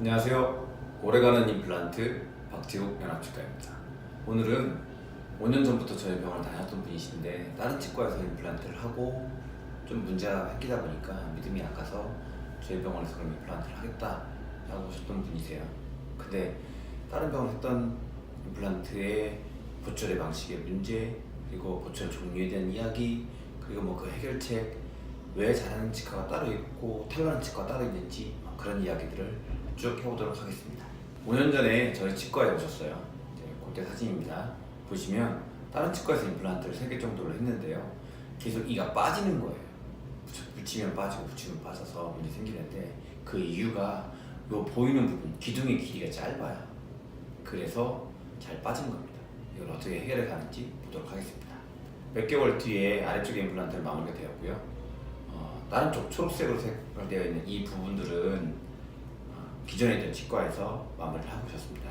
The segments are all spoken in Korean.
안녕하세요. 오래가는 임플란트 박지욱 연합치과입니다. 오늘은 5년 전부터 저희 병원을 다녔던 분이신데 다른 치과에서 임플란트를 하고 좀 문제가 생기다 보니까 믿음이 약가서 저희 병원에서 그럼 임플란트를 하겠다 라고 하셨던 분이세요. 근데 다른 병원 했던 임플란트의 보철의 방식의 문제 그리고 보철 종류에 대한 이야기 그리고 뭐 그 해결책 왜 잘하는 치과가 따로 있고 탈만한 치과가 따로 있는지 뭐 그런 이야기들을 쭉 해보도록 하겠습니다. 5년 전에 저희 치과에 오셨어요. 이제 그때 사진입니다. 보시면 다른 치과에서 임플란트를 3개 정도를 했는데요. 계속 이가 빠지는 거예요. 붙이면 빠지고 붙이면 빠져서 문제 생기는데 그 이유가 요 보이는 부분 기둥의 길이가 짧아요. 그래서 잘 빠진 겁니다. 이걸 어떻게 해결해 가는지 보도록 하겠습니다. 몇 개월 뒤에 아래쪽에 임플란트를 마무리가 되었고요. 어, 다른 쪽 초록색으로 색깔되어 있는 이 부분들은 어, 기존에 있던 치과에서 마무리를 하고 오셨습니다.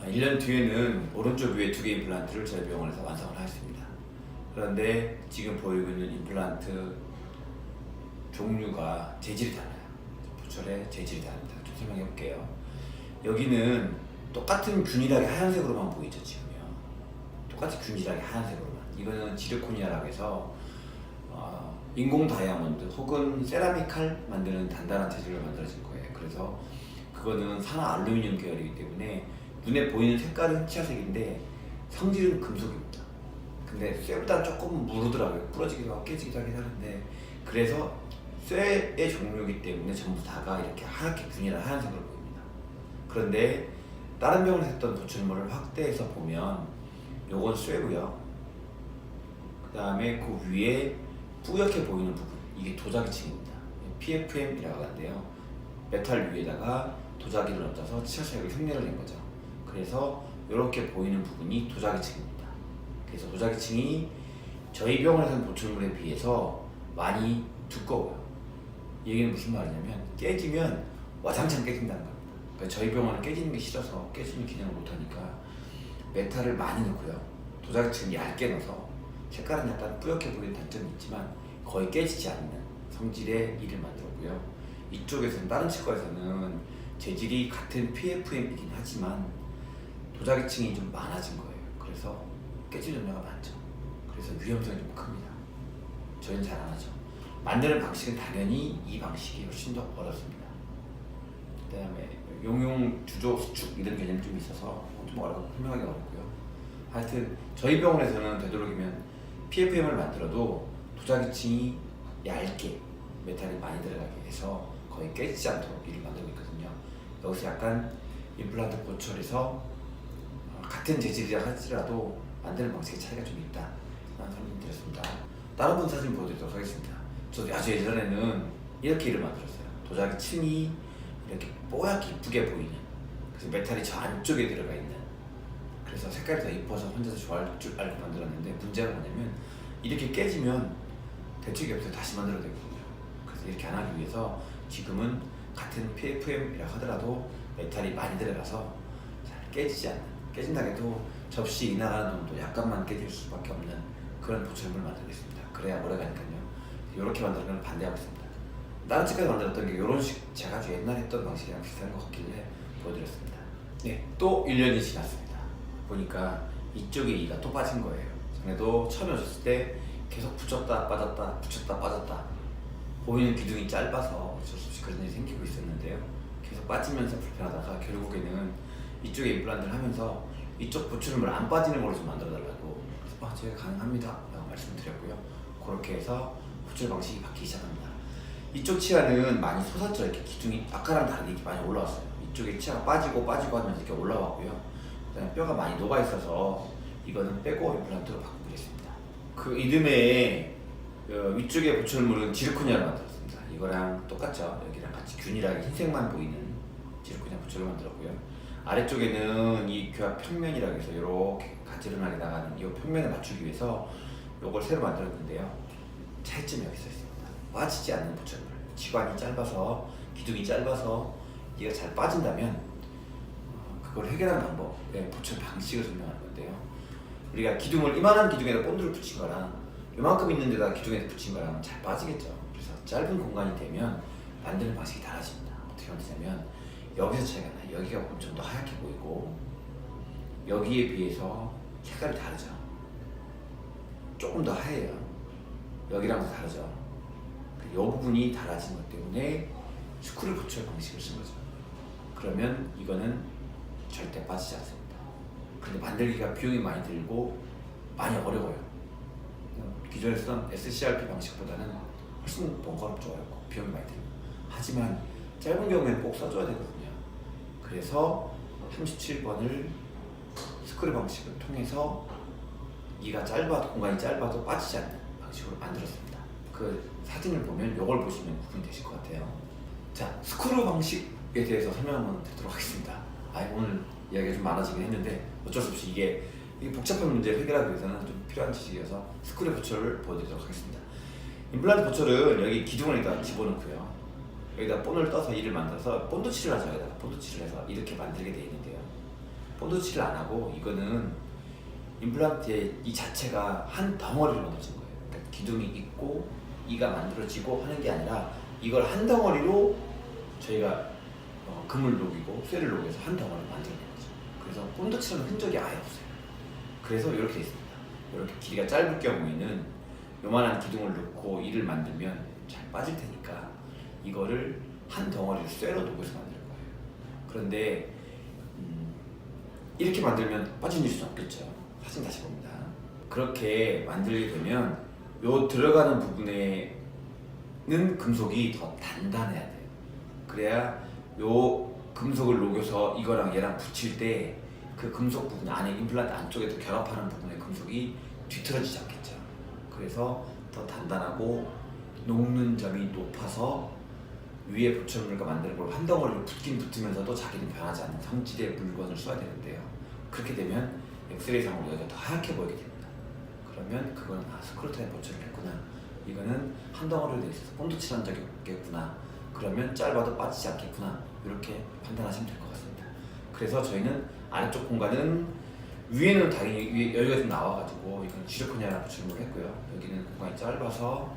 어, 1년 뒤에는 오른쪽 위에 두개 임플란트를 저희 병원에서 완성을 하였습니다. 그런데 지금 보이고 있는 임플란트 종류가 재질이 달라요. 부철의 재질이 다릅니다. 좀 설명해 볼게요. 여기는 똑같은 균일하게 하얀색으로만 보이죠 지금요. 똑같이 균일하게 하얀색으로만. 이거는 지르코니아라고 해서 어, 인공 다이아몬드 혹은 세라믹칼 만드는 단단한 재질로 만들어진 거예요. 그래서 그거는 산화 알루미늄 계열이기 때문에 눈에 보이는 색깔은 치아색인데 성질은 금속입니다. 근데 쇠보다 조금 무르더라고요. 부러지기도 하고 깨지기도 하긴 하는데 그래서 쇠의 종류이기 때문에 전부 다가 이렇게 하얗게 균일한 하얀색으로 보입니다. 그런데 다른 병원에서 했던 보철물을 확대해서 보면 요건 쇠고요. 그 다음에 그 위에 뿌옇게 보이는 부분 이게 도자기층입니다. PFM이라고 하는데요. 메탈 위에다가 도자기를 얹어서 치아색을 흉내를 낸 거죠. 그래서 이렇게 보이는 부분이 도자기층입니다. 그래서 도자기층이 저희 병원에서 하는 보철물에 비해서 많이 두꺼워요. 이 얘기는 무슨 말이냐면 깨지면 와장창 깨진다는 겁니다. 그러니까 저희 병원은 깨지는 게 싫어서 깨지는 기능을 못하니까 메탈을 많이 넣고요. 도자기층 얇게 넣어서 색깔은 약간 뿌옇게 보이는 단점이 있지만 거의 깨지지 않는 성질의 이를 만들었고요. 이쪽에서는 다른 치과에서는 재질이 같은 PFM이긴 하지만 도자기층이 좀 많아진 거예요. 그래서 깨질 염려가 많죠. 그래서 위험성이 좀 큽니다. 저희는 잘 안 하죠. 만드는 방식은 당연히 이 방식이 훨씬 더 어렵습니다. 그 다음에 용용 주조 수축 이런 개념이 좀 있어서 좀 어렵고 설명하기 어렵고요. 하여튼 저희 병원에서는 되도록이면 PFM을 만들어도 도자기층이 얇게 메탈이 많이 들어가게 해서 거의 깨지지 않도록 이를 만들고 있거든요. 여기서 약간 임플란트 보철에서 어, 같은 재질이라 할지라도 만드는 방식의 차이가 좀 있다. 라는 설명드렸습니다. 다른 분 사진 보여드리도록 하겠습니다. 저도 아주 예전에는 이렇게 이를 만들었어요. 도자기 층이 이렇게 뽀얗게 이쁘게 보이는 그래서 메탈이 저 안쪽에 들어가 있는 그래서 색깔이 더 이뻐서 혼자서 좋아할 줄 알고 만들었는데 문제가 뭐냐면 이렇게 깨지면 대책이 없어요. 다시 만들어야 되거든요. 그래서 이렇게 안 하기 위해서 지금은 같은 PFM이라 하더라도 메탈이 많이 들어가서 잘 깨지지 않는 깨진다 해도 접시 이나가는 놈도 약간만 깨질 수밖에 없는 그런 보철물 만들겠습니다. 그래야 오래 가니까요. 이렇게 만드는 건 반대하고 있습니다. 다른 치과에서 만들었던 게 이런 식 제가 옛날에 했던 방식이랑 비슷한 것 같길래 보여드렸습니다. 네, 또 1년이 지났습니다. 보니까 이쪽에 이가 또 빠진 거예요. 전에도 처음에 오셨을 때 계속 붙였다 빠졌다 붙였다 빠졌다 보이는 기둥이 짧아서 그런 일이 생기고 있었는데요. 계속 빠지면서 불편하다가 결국에는 이쪽에 임플란트를 하면서 이쪽 보출물 안 빠지는 걸로 좀 만들어 달라고 아, 제가 가능합니다 라고 말씀드렸고요. 그렇게 해서 보출 방식이 바뀌기 시작합니다. 이쪽 치아는 많이 솟았죠. 이렇게 기둥이 아까랑 다르게 이렇게 많이 올라왔어요. 이쪽에 치아가 빠지고 빠지고 하면서 이렇게 올라왔고요. 그다음에 뼈가 많이 녹아 있어서 이거는 빼고 임플란트로 바꾸겠습니다. 그 이듬해에 어, 위쪽에 보철물은 지르코니아를 만들었습니다. 이거랑 똑같죠. 여기랑 같이 균일하게 흰색만 보이는 지르코니아 보철을 만들었고요. 아래쪽에는 이 교합 평면이라고 해서 이렇게 가지런하게 나가는 이 평면을 맞추기 위해서 이걸 새로 만들었는데요. 차이점이 여기 있습니다. 빠지지 않는 보철물. 치관이 짧아서 기둥이 짧아서 얘가 잘 빠진다면 어, 그걸 해결하는 방법의 보철 방식을 설명하는 건데요. 우리가 기둥을 이만한 기둥에다 본드를 붙인 거랑 요만큼 있는 데다 기둥에 붙인 거랑 잘 빠지겠죠. 그래서 짧은 공간이 되면 만드는 방식이 달라집니다. 어떻게 만드냐면 여기서 차이가 나요. 여기가 좀 더 하얗게 보이고 여기에 비해서 색깔이 다르죠. 조금 더 하얘요. 여기랑 도 다르죠. 이 부분이 달라진 것 때문에 스크류 붙여 방식을 쓴 거죠. 그러면 이거는 절대 빠지지 않습니다. 근데 만들기가 비용이 많이 들고 많이 어려워요. 기존에 쓰던 SCRP 방식보다는 훨씬 번거롭죠. 어렵고 비용이 많이 들고. 하지만 짧은 경우에는 꼭 써줘야 되거든요. 그래서 37번을 스크류 방식을 통해서 이가 짧아도 공간이 짧아도 빠지지 않는 방식으로 만들었습니다. 그 사진을 보면 이걸 보시면 구분이 되실 것 같아요. 자, 스크류 방식에 대해서 설명 한번 드리도록 하겠습니다. 아, 오늘 이야기가 좀 많아지긴 했는데 어쩔 수 없이 이게, 이게 복잡한 문제를 해결하기 위해서는 좀 필요한 지식이어서 스크류 보철을 보여드리도록 하겠습니다. 임플란트 보철은 여기 기둥을 여기다 집어넣고요. 여기다 본을 떠서 이를 만들어서 본드 칠을 하죠. 여기다가 본드 칠을 해서 이렇게 만들게 되어 있는데요. 본드 칠을 안 하고 이거는 임플란트의 이 자체가 한 덩어리로 만들어진 거예요. 그러니까 기둥이 있고 이가 만들어지고 하는 게 아니라 이걸 한 덩어리로 저희가 어, 금을 녹이고 쇠를 녹여서 한 덩어리로 만들어낸 거죠. 그래서 본드칠은 흔적이 아예 없어요. 그래서 이렇게 돼 있습니다. 이렇게 길이가 짧을 경우에는 요만한 기둥을 넣고 이를 만들면 잘 빠질 테니까 이거를 한 덩어리를 쇠로 녹여서 만들 거예요. 그런데 음, 이렇게 만들면 빠진 일수는 없겠죠. 사진 다시 봅니다. 그렇게 만들게 되면 요 들어가는 부분에는 금속이 더 단단해야 돼요. 그래야 요 금속을 녹여서 이거랑 얘랑 붙일 때 그 금속 부분 안에 임플란트 안쪽에도 결합하는 부분의 금속이 뒤틀어지지 않겠죠. 그래서 더 단단하고 녹는 점이 높아서 위에 보철물과 만드는 걸 한 덩어리로 붙긴 붙으면서도 자기는 변하지 않는 성질의 물건을 써야 되는데요. 그렇게 되면 엑스레이상으로 여기가 더 하얗게 보이게 됩니다. 그러면 그건 아 스크루타입 보철을 했구나. 이거는 한 덩어리로 돼 있어서 본드칠한 적이 없겠구나. 그러면 짧아도 빠지지 않겠구나. 이렇게 판단하시면 될 것 같습니다. 그래서 저희는 아래쪽 공간은 위에는 당연히 위에 여기가 좀 나와가지고 이건 지르코니아라고 질문을 했고요. 여기는 공간이 짧아서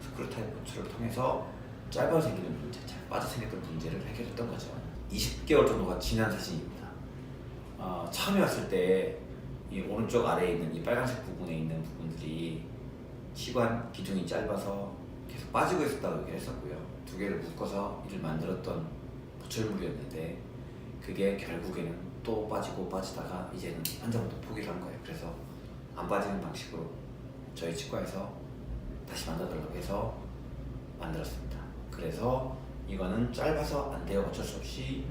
스크류 타입 보철을 통해서 짧아 생기는 문제, 잘 빠져 생겼던 문제를 해결했던 거죠. 20개월 정도가 지난 사진입니다. 어, 처음에 왔을 때 이 오른쪽 아래에 있는 이 빨간색 부분에 있는 부분들이 치관 기둥이 짧아서 계속 빠지고 있었다고 얘기를 했었고요. 두 개를 묶어서 이를 만들었던 보철물이었는데 그게 결국에는 또 빠지고 빠지다가 이제는 환자분도 포기를 한 거예요. 그래서 안 빠지는 방식으로 저희 치과에서 다시 만들어달라고 해서 만들었습니다. 그래서 이거는 짧아서 안 돼요. 어쩔 수 없이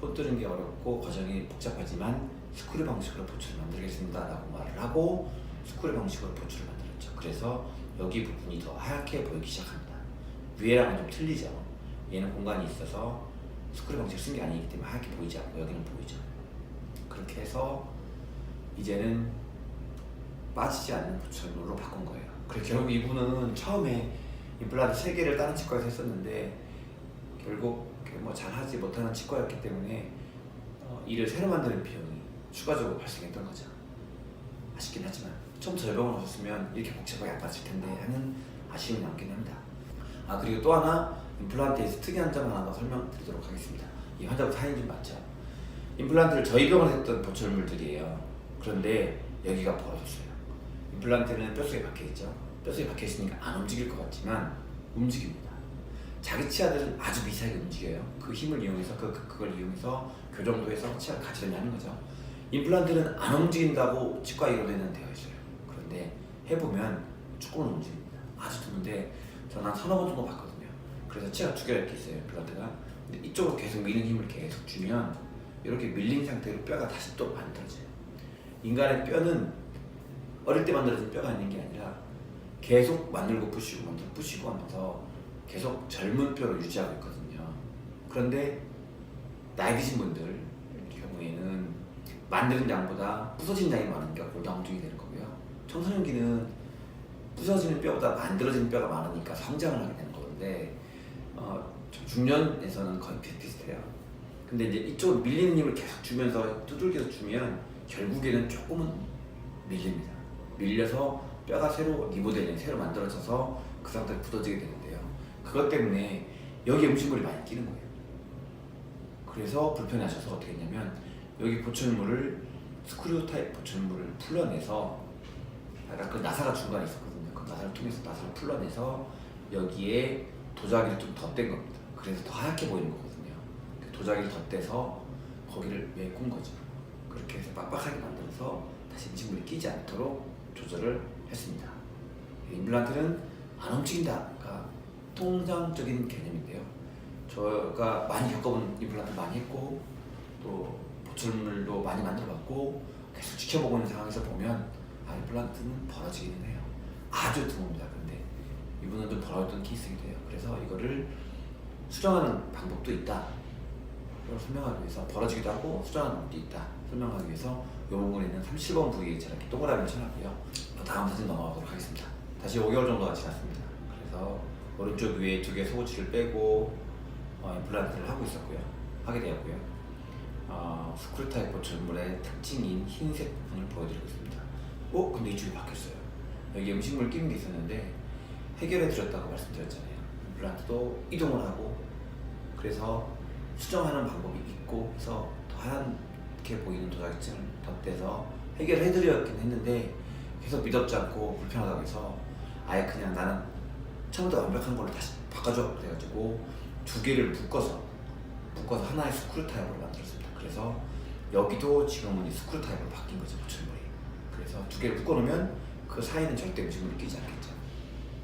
못 뜨는 게 어렵고 과정이 복잡하지만 스크류 방식으로 보초를 만들겠습니다. 라고 말을 하고 스크류 방식으로 보초를 만들었죠. 그래서 여기 부분이 더 하얗게 보이기 시작합니다. 위에랑은 좀 틀리죠. 얘는 공간이 있어서 스크류 방식을 쓴 게 아니기 때문에 하얗게 보이지 않고 여기는 보이죠. 그렇게 해서 이제는 빠지지 않는 보철물로 바꾼 거예요. 그래서 결국 이분은 처음에 임플란트 세 개를 다른 치과에서 했었는데 결국 뭐 잘하지 못하는 치과였기 때문에 어, 이를 새로 만드는 비용이 추가적으로 발생했던 거죠. 아쉽긴 하지만 처음부터 저병원 오셨으면 이렇게 복잡하게 안 빠질 텐데 하는 아쉬움이 남긴 합니다. 아 그리고 또 하나 임플란트에서 특이한 점 하나 더 설명드리도록 하겠습니다. 이 환자분 사연이 좀 맞죠? 임플란트를 병원에서 했던 보철물들이에요. 그런데 여기가 벌어졌어요. 임플란트는 뼛속에 박혀 있죠. 뼛속에 박혀 있으니까 안 움직일 것 같지만 움직입니다. 자기 치아들은 아주 미세하게 움직여요. 그 힘을 이용해서 그, 그 그걸 이용해서 교정도 해서 치아를 가지려니 하는 거죠. 임플란트는 안 움직인다고 치과 이론에는 되어 있어요. 그런데 해보면 조금은 움직입니다. 아주 드문데 저는 한 서너 번 정도 봤거든요. 그래서 치아가 두 개가 이렇게 있어요. 임플란트가. 근데 이쪽으로 계속 미는 힘을 계속 주면 이렇게 밀린 상태로 뼈가 다시 또 만들어져요. 인간의 뼈는 어릴 때 만들어진 뼈가 있는 게 아니라 계속 만들고 부시고 만들고 부시고 하면서 계속 젊은 뼈를 유지하고 있거든요. 그런데 나이 드신 분들 경우에는 만드는 양보다 부서진 양이 많으니까 골다공증이 되는 거고요. 청소년기는 부서지는 뼈보다 만들어진 뼈가 많으니까 성장을 하게 되는 건데 어, 중년에서는 거의 비슷비슷해요. 근데 이제 이쪽으로 밀리는 힘을 계속 주면서 두들겨서 주면 결국에는 조금은 밀립니다. 밀려서 뼈가 새로 리모델링, 새로 만들어져서 그 상태로 굳어지게 되는데요. 그것 때문에 여기 음식물이 많이 끼는 거예요. 그래서 불편하셔서 어떻게 했냐면 여기 보철물을 스크류 타입 보철물을 풀러내서 약간 그 나사가 중간에 있었거든요. 그 나사를 통해서 나사를 풀러내서 여기에 도자기를 좀 덧댄 겁니다. 그래서 더 하얗게 보이는 거거든요. 그 도자기를 덧대서 거기를 메꾼 거죠. 그렇게 해서 빡빡하게 만들어서 다시 음식물이 끼지 않도록 조절을 했습니다. 임플란트는 안 움직인다가 통상적인 개념인데요. 저가 많이 겪어본 임플란트 많이 했고 또 보철물도 많이 만들어봤고 계속 지켜보고 있는 상황에서 보면 아 임플란트는 벌어지기는 해요. 아주 드뭅니다. 근데 이분은 좀 벌어졌던 케이스이기도 해요. 그래서 이거를 수정하는 방법도 있다. 이걸 설명하기 위해서 벌어지기도 하고 수정하는 방법도 있다. 설명하기 위해서 이 부분에는 37번 부위에 이렇게 동그라미를 쳐놨고요. 다음 사진 넘어가도록 하겠습니다. 다시 5개월 정도가 지났습니다. 그래서 오른쪽 위에 두개 속옷치를 빼고 어, 임플란트를 하고 있었고요. 하게 되었고요. 어, 스크류 타입 보철물의 특징인 흰색 부분을 보여드리고 있습니다. 어? 근데 이쪽이 바뀌었어요. 여기 음식물 끼는 게 있었는데 해결해 드렸다고 말씀드렸잖아요. 임플란트도 이동을 하고 그래서 수정하는 방법이 있고 해서 더 하얗게 보이는 도자기층을 덧대서 해결해 드렸긴 했는데 계속 믿었지 않고 불편하다고 해서 아예 그냥 나는 처음부터 완벽한 걸로 다시 바꿔줘 그래가지고 두 개를 묶어서 묶어서 하나의 스크류 타입으로 만들었습니다. 그래서 여기도 지금은 이 스크류 타입으로 바뀐 거죠 보철물이. 그래서 두 개를 묶어놓으면 그 사이는 절대 음식물이 끼지 않겠죠.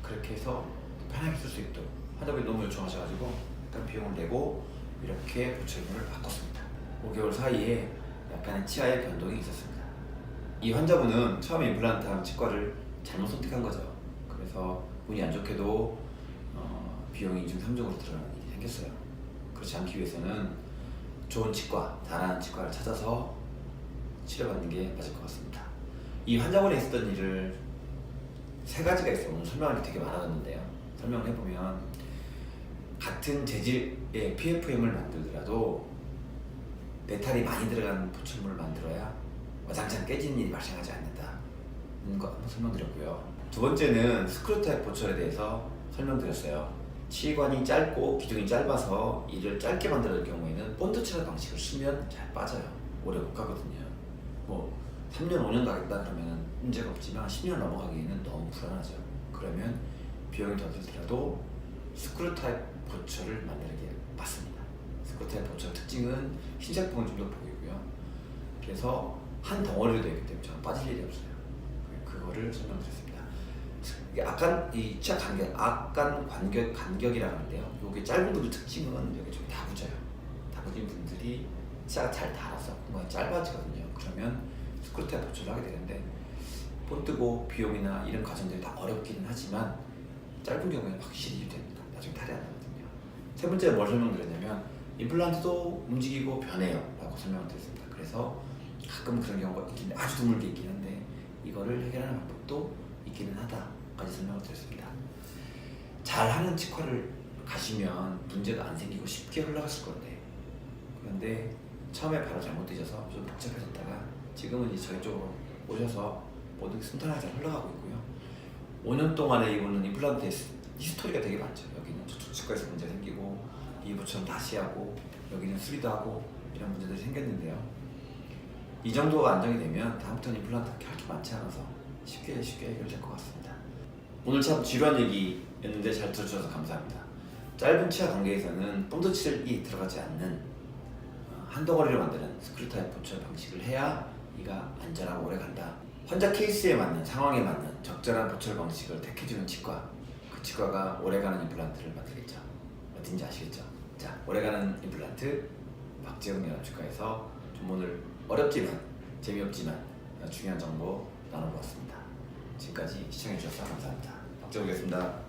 그렇게 해서 편하게 쓸 수 있도록 환자분이 너무 요청하셔가지고 일단 비용을 내고 이렇게 보철물을 바꿨습니다. 5개월 사이에 약간의 치아의 변동이 있었습니다. 이 환자분은 처음에 임플란트 한 치과를 잘못 선택한 거죠. 그래서 운이 안 좋게도 어, 비용이 2중 3중으로 들어가는 일이 생겼어요. 그렇지 않기 위해서는 좋은 치과, 잘하는 치과를 찾아서 치료받는 게 맞을 것 같습니다. 이 환자분에 있었던 일을 세 가지가 있어요. 오늘 설명할 게 되게 많아졌는데요. 설명을 해보면 같은 재질의 PFM을 만들더라도 메탈이 많이 들어간 보철물을 만들어야 와장창 깨지는 일이 발생하지 않는다는 거 한번 설명드렸고요. 두 번째는 스크류 타입 보철에 대해서 설명드렸어요. 치관이 짧고 기둥이 짧아서 이를 짧게 만들 경우에는 본드 칠할 방식을 쓰면 잘 빠져요. 오래 못 가거든요. 뭐 3년 5년 가겠다 그러면 문제가 없지만 10년 넘어가기에는 너무 불안하죠. 그러면 비용이 더 들더라도 스크류 타입 보철을 만드는 게 맞습니다. 스크류 타입 보철 특징은 흰색 더 보이고요. 그래서 한 덩어리로 되어 있기 때문에 저는 빠질 일이 없어요. 그거를 설명드렸습니다. 약간 이 치아 간격, 약간 간격 간격이라고 하는데요. 요게 짧은 분들 특징은 여기 좀 다부져요. 다부진 분들이 치아가 잘 닳아서 공간이 짧아지거든요. 그러면 스크루타입 보충을 하게 되는데 본뜨고 비용이나 이런 과정들이 다 어렵기는 하지만 짧은 경우에는 확실히 유됩니다. 나중에 탈이 안 나거든요. 세 번째 뭘 설명드렸냐면 임플란트도 움직이고 변해요라고 설명을 드렸습니다. 그래서 가끔 그런 경우가 있긴 아주 드물게 있긴 한데 이거를 해결하는 방법도 있기는 하다까지 설명을 드렸습니다. 잘하는 치과를 가시면 문제가 안 생기고 쉽게 흘러갔을 건데 그런데 처음에 바로 잘못되셔서 좀 복잡해졌다가 지금은 이제 저희 쪽으로 오셔서 모든 게 순탄하게 잘 흘러가고 있고요. 5년 동안에 이분은 임플란트 히스토리가 되게 많죠. 여기는 저쪽 치과에서 문제 생기고 이 부처럼 다시 하고 여기는 수리도 하고 이런 문제들이 생겼는데요. 이 정도가 안정이 되면 다음부터는 임플란트 할게 많지 않아서 쉽게 쉽게 해결될 것 같습니다. 오늘 참 지루한 얘기였는데 잘 들어주셔서 감사합니다. 짧은 치아 관계에서는 본드칠이 들어가지 않는 어, 한 덩어리를 만드는 스크류 타입 보철 방식을 해야 이가 안전하고 오래 간다. 환자 케이스에 맞는 상황에 맞는 적절한 보철 방식을 택해주는 치과 그 치과가 오래가는 임플란트를 만들겠죠. 어딘지 아시겠죠? 자, 오래가는 임플란트 박재훈 연합치과에서 좀 오늘 어렵지만 재미없지만 중요한 정보 나눠보았습니다. 지금까지 시청해주셔서 감사합니다. 박재훈이었습니다.